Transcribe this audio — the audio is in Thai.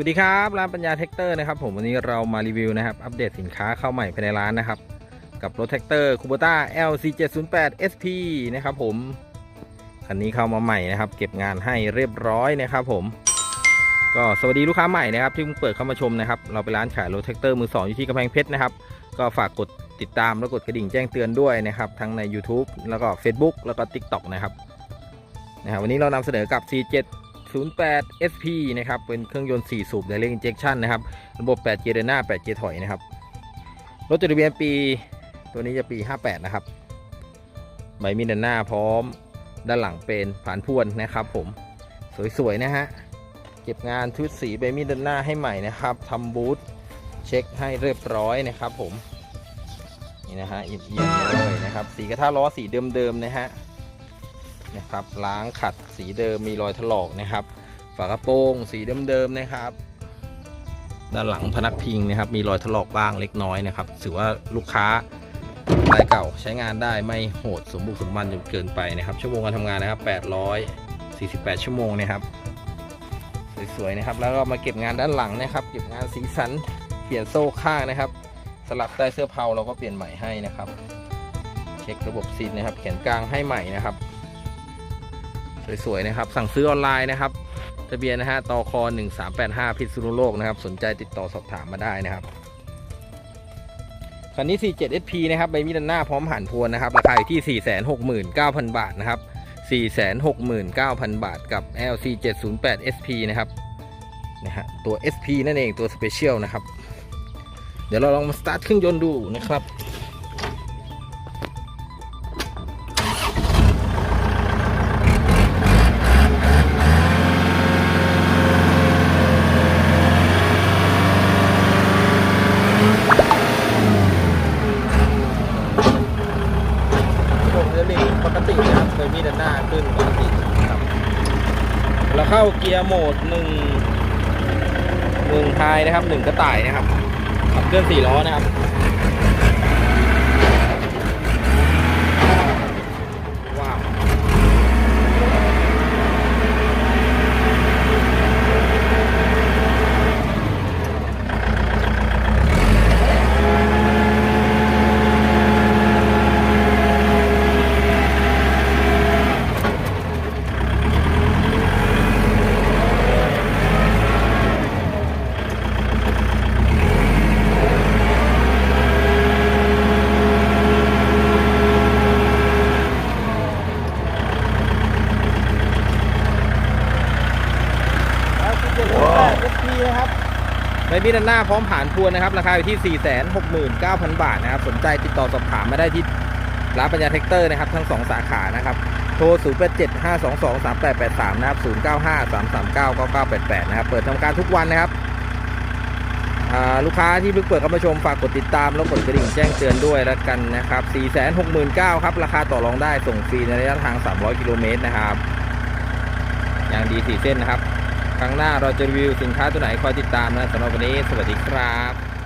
วัสดีครับร้านปัญญาแท็กเตอร์นะครับผมวันนี้เรามารีวิวนะครับอัปเดตสินค้าเข้าใหม่ภายในร้านนะครับ กับรถแท็กเตอร์คูโบต้า LC708 SP นะครับผมคันนี้เข้ามาใหม่นะครับ เก็บงานให้เรียบร้อยนะครับผม ก็สวัสดีลูกค้าใหม่นะครับที่เพิ่งเปิดเข้ามาชมนะครับเราเป็นร้านขายรถแท็กเตอร์มือสองอยู่ที่กำแพงเพชรนะครับก็ฝากกดติดตามแล้วกดกระดิ่งแจ้งเตือนด้วยนะครับทั้งใน YouTube แล้วก็ Facebook แล้วก็ TikTok นะครับนะครับวันนี้เรานำเสนอกับ C7 08 SP นะครับ เป็นเครื่องยนต์ 4 สูบ Direct Injection นะครับ ระบบ 8 เกียร์เดินหน้า 8 เกียร์ถอยนะครับ รถจดทะเบียนปี ตัวนี้จะปี 58 นะครับ ใบมีดด้านหน้าพร้อม ด้านหลังเป็นผ่านพวนนะครับ ผม สวย ๆ นะฮะ เก็บงานชุดสีใบมีดด้านหน้าให้ใหม่นะครับทำบูทเช็คให้เรียบร้อยนะครับ ผม นี่นะฮะเอียมๆเลยนะครับ สีกระทะล้อสีเดิมๆนะฮะ นะครับ ล้างขัดสีเดิมมีรอยถลอกนะครับ ฝากระโปรงสีเดิมๆนะครับ ด้านหลังพนักพิงนะครับ มีรอยถลอกบ้างเล็กน้อยนะครับ ถือว่าลูกค้ารายเก่าใช้งานได้ไม่โหดสมบุกสมบันจนเกินไปนะครับ ชั่วโมงการทำงานนะครับ 848 ชั่วโมงนะครับสวยๆนะครับ แล้วก็มาเก็บงานด้านหลังนะครับ เก็บงานสีสันเปลี่ยนโซ่ข้างนะครับ สลับใต้เสื้อเผาเราก็เปลี่ยนใหม่ให้นะครับ เช็คระบบซีนนะครับ แขนกลางให้ใหม่นะครับ สวยๆนะครับ สั่งซื้อออนไลน์นะครับ ทะเบียนนะฮะตอค1385 พิษณุโลกนะครับ สนใจติดต่อสอบถามมาได้นะครับคันนี้ 47 SP นะครับใบมีดด้านหน้าพร้อมหันพวนนะครับ ราคาอยู่ที่ 469,000 บาทนะครับ 469,000 บาทกับ LC 708 SP นะครับนะฮะตัว SP นั่นเองตัว Special นะครับ เดี๋ยวเราลองมาสตาร์ทเครื่องยนต์ดูนะครับ จะเรีปกตินะครับเคยมีด้านหน้าขึ้นปกตินะครับเราเข้าเกียร์โหมดหนึ่งหนึ่งทายนะครับหนึ่งกระต่ายนะครับขับเคลื่อนสี่ล้อนะครับ ก SP นะครับใบมีดด้านหน้าพร้อมผ่านพวนนะครับ ราคาอยู่ที่ 469,000 บาทนะครับ สนใจติดต่อสอบถามมาได้ที่ร้านปัญญาเทคเตอร์นะครับ ทั้ง 2 สาขานะครับ โทร 087 522 3883 นะครับ 095 339 9988 นะครับ เปิดทำการทุกวันนะครับลูกค้าที่เพิ่งเปิดเข้ามาชมฝากกดติดตามแล้วกดกระดิ่งแจ้งเตือนด้วยแล้วกันนะครับ 469,000ครับ ราคาต่อรองได้ส่งฟรีในระยะทาง 300 กิโลเมตรนะครับ อย่างดี 4 เส้นนะครับ ครั้งหน้าเราจะรีวิวสินค้าตัวไหนคอยติดตามนะสำหรับวันนี้ สวัสดีครับ